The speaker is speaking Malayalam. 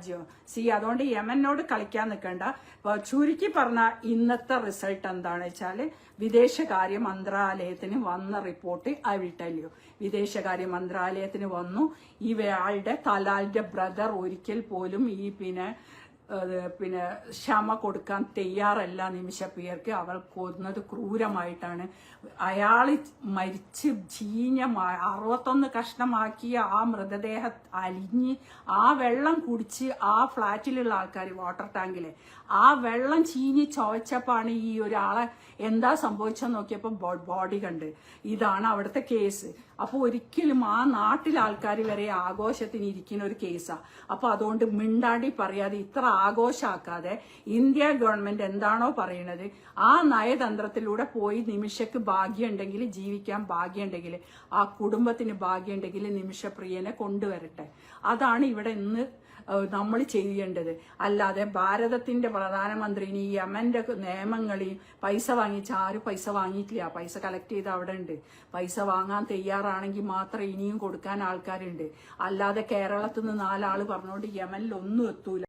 രാജ്യം. സി അതുകൊണ്ട് യമനോട് കളിക്കാൻ നിൽക്കേണ്ട. ചുരുക്കി പറഞ്ഞ ഇന്നത്തെ റിസൾട്ട് എന്താണെന്ന് വെച്ചാൽ വിദേശകാര്യ മന്ത്രാലയത്തിന് വന്ന റിപ്പോർട്ട് ഐ വിൽ യു വിദേശകാര്യ മന്ത്രാലയത്തിന് വന്നു. ആളുടെ തലാലിന്റെ ബ്രദർ ഒരിക്കൽ പോലും ഈ പിന്നെ പിന്നെ ക്ഷമ കൊടുക്കാൻ തയ്യാറല്ല നിമിഷപ്രിയർക്ക് അവൾ കൊന്നത് ക്രൂരമായിട്ടാണ്. അയാൾ മരിച്ച് ചീഞ്ഞ അറുപത്തൊന്ന് കഷ്ണമാക്കിയ ആ മൃതദേഹം അലിഞ്ഞ് ആ വെള്ളം കുടിച്ച് ആ ഫ്ലാറ്റിലുള്ള ആൾക്കാർ വാട്ടർ ടാങ്കിലെ. ആ വെള്ളം ചീഞ്ഞ് ചോദിച്ചപ്പോഴാണ് ഈ ഒരാളെ എന്താ സംഭവിച്ചെന്ന് നോക്കിയപ്പോൾ ബോഡി കണ്ട്. ഇതാണ് അവിടുത്തെ കേസ്. അപ്പോൾ ഒരിക്കലും ആ നാട്ടിലെ ആൾക്കാർ വരെ ആഘോഷത്തിന് ഇരിക്കുന്ന ഒരു കേസാണ് അപ്പോൾ അതുകൊണ്ട് മിണ്ടാടി പറയാതെ ഇത്ര ആഘോഷാക്കാതെ ഇന്ത്യ ഗവൺമെന്റ് എന്താണോ പറയുന്നത് ആ നയതന്ത്രത്തിലൂടെ പോയി നിമിഷക്ക് ഭാഗ്യമുണ്ടെങ്കിൽ ജീവിക്കാൻ ഭാഗ്യമുണ്ടെങ്കിൽ ആ കുടുംബത്തിന് ഭാഗ്യമുണ്ടെങ്കിൽ നിമിഷപ്രിയനെ കൊണ്ടുവരട്ടെ. അതാണ് ഇവിടെ ഇന്ന് നമ്മൾ ചെയ്യേണ്ടത്. അല്ലാതെ ഭാരതത്തിന്റെ പ്രധാനമന്ത്രിനി യമന്റെ നിയമങ്ങളെയും പൈസ വാങ്ങിച്ച ആരും പൈസ വാങ്ങിയിട്ടില്ല. പൈസ കളക്ട് ചെയ്ത് അവിടെ ഉണ്ട്. പൈസ വാങ്ങാൻ തയ്യാറാണെങ്കിൽ മാത്രം ഇനിയും കൊടുക്കാൻ ആൾക്കാരുണ്ട്. അല്ലാതെ കേരളത്തിൽ നിന്ന് നാലാൾ പറഞ്ഞുകൊണ്ട് യമനിൽ ഒന്നും എത്തൂല.